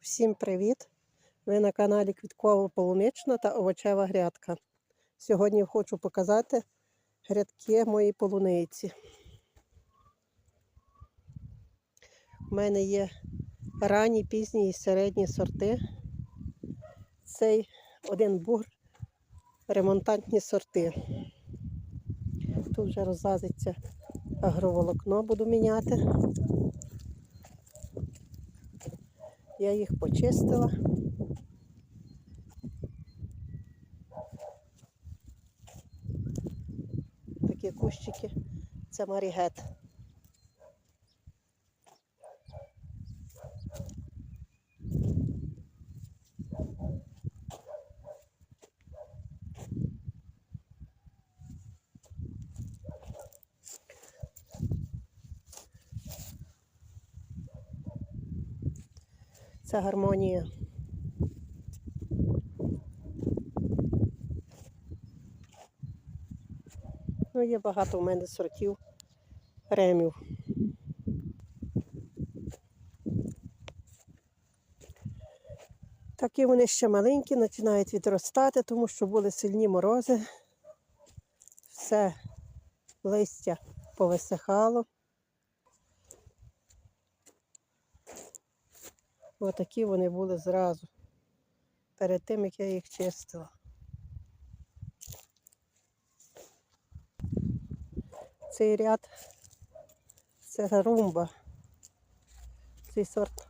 Всім привіт! Ви на каналі Квітково-полунична та овочева грядка. Сьогодні хочу показати грядки моєї полуниці. У мене є ранні, пізні і середні сорти. Цей один бур ремонтантні сорти. Тут вже розлазиться агроволокно, буду міняти. Я їх почистила. Такі кущики. Це марігет. Це гармонія. Ну, є багато у мене сортів ремів. Такі вони ще маленькі, починають відростати, тому що були сильні морози. Все листя повисихало. Отакі вони були зразу, перед тим, як я їх чистила. Цей ряд це румба. Цей сорт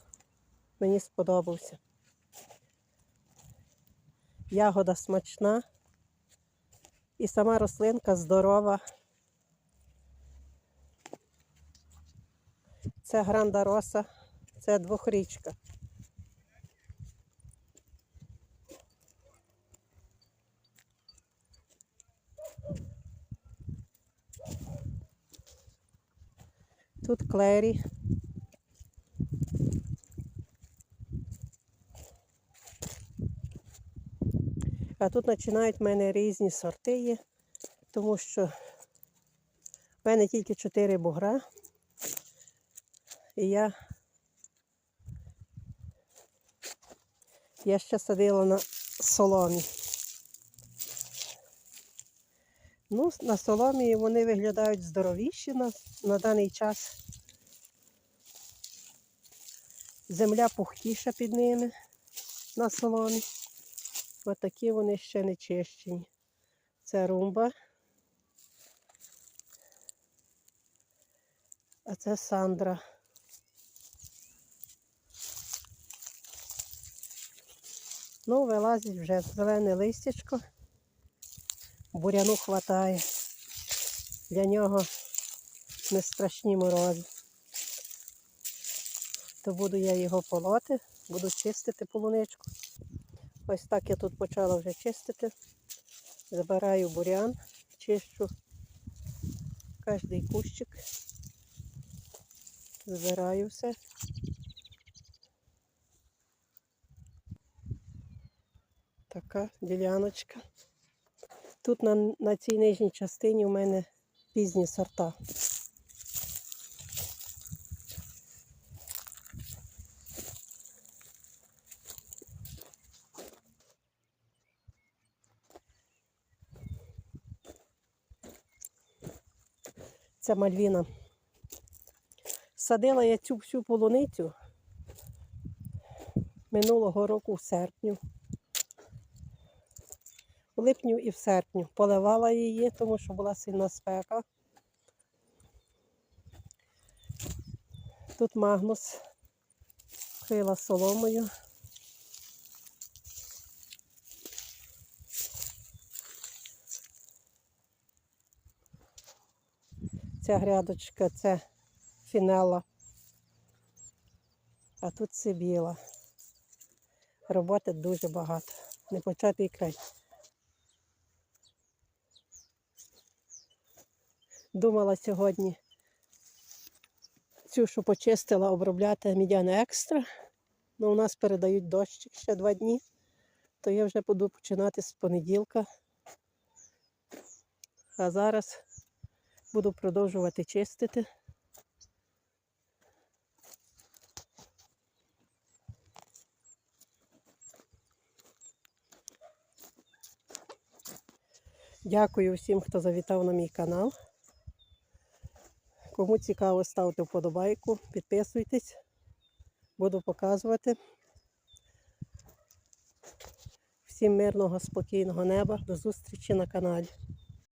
мені сподобався. Ягода смачна і сама рослинка здорова. Це гранда роса, це двохрічка. Тут клері. А тут починають в мене різні сорти є, тому що в мене тільки 4 бугра. І я, я ще садила на соломі. Ну, на соломі вони виглядають здоровіші на, на даний час. Земля пухтіша під ними на соломі. Отакі вони ще не чищені. Це румба. А це Сандра. Ну, вилазить вже зелене листячко. Буряну хватає. Для нього не страшні морози. То буду я його полоти, буду чистити полуничку. Ось так я тут почала вже чистити. Забираю бурян, чищу кожний кущик. Збираю все. Така діляночка. Тут на, на цій нижній частині у мене пізні сорта. Це мальвіна. Садила я цю всю полуницю минулого року в серпню. Липню і в серпню. Поливала її, тому що була сильна спека. Тут магнус крила соломою. Ця грядочка це фінела, а тут сибіла. Роботи дуже багато. Не початий край. думала сьогодні цю, що почистила, обробляти мідяне екстра. Ну, у нас передають дощик ще два дні, то я вже буду починати з понеділка. А зараз буду продовжувати чистити. Дякую всім, хто завітав на мій канал. Кому цікаво, ставте вподобайку, підписуйтесь. Буду показувати. Всім мирного, спокійного неба. До зустрічі на каналі.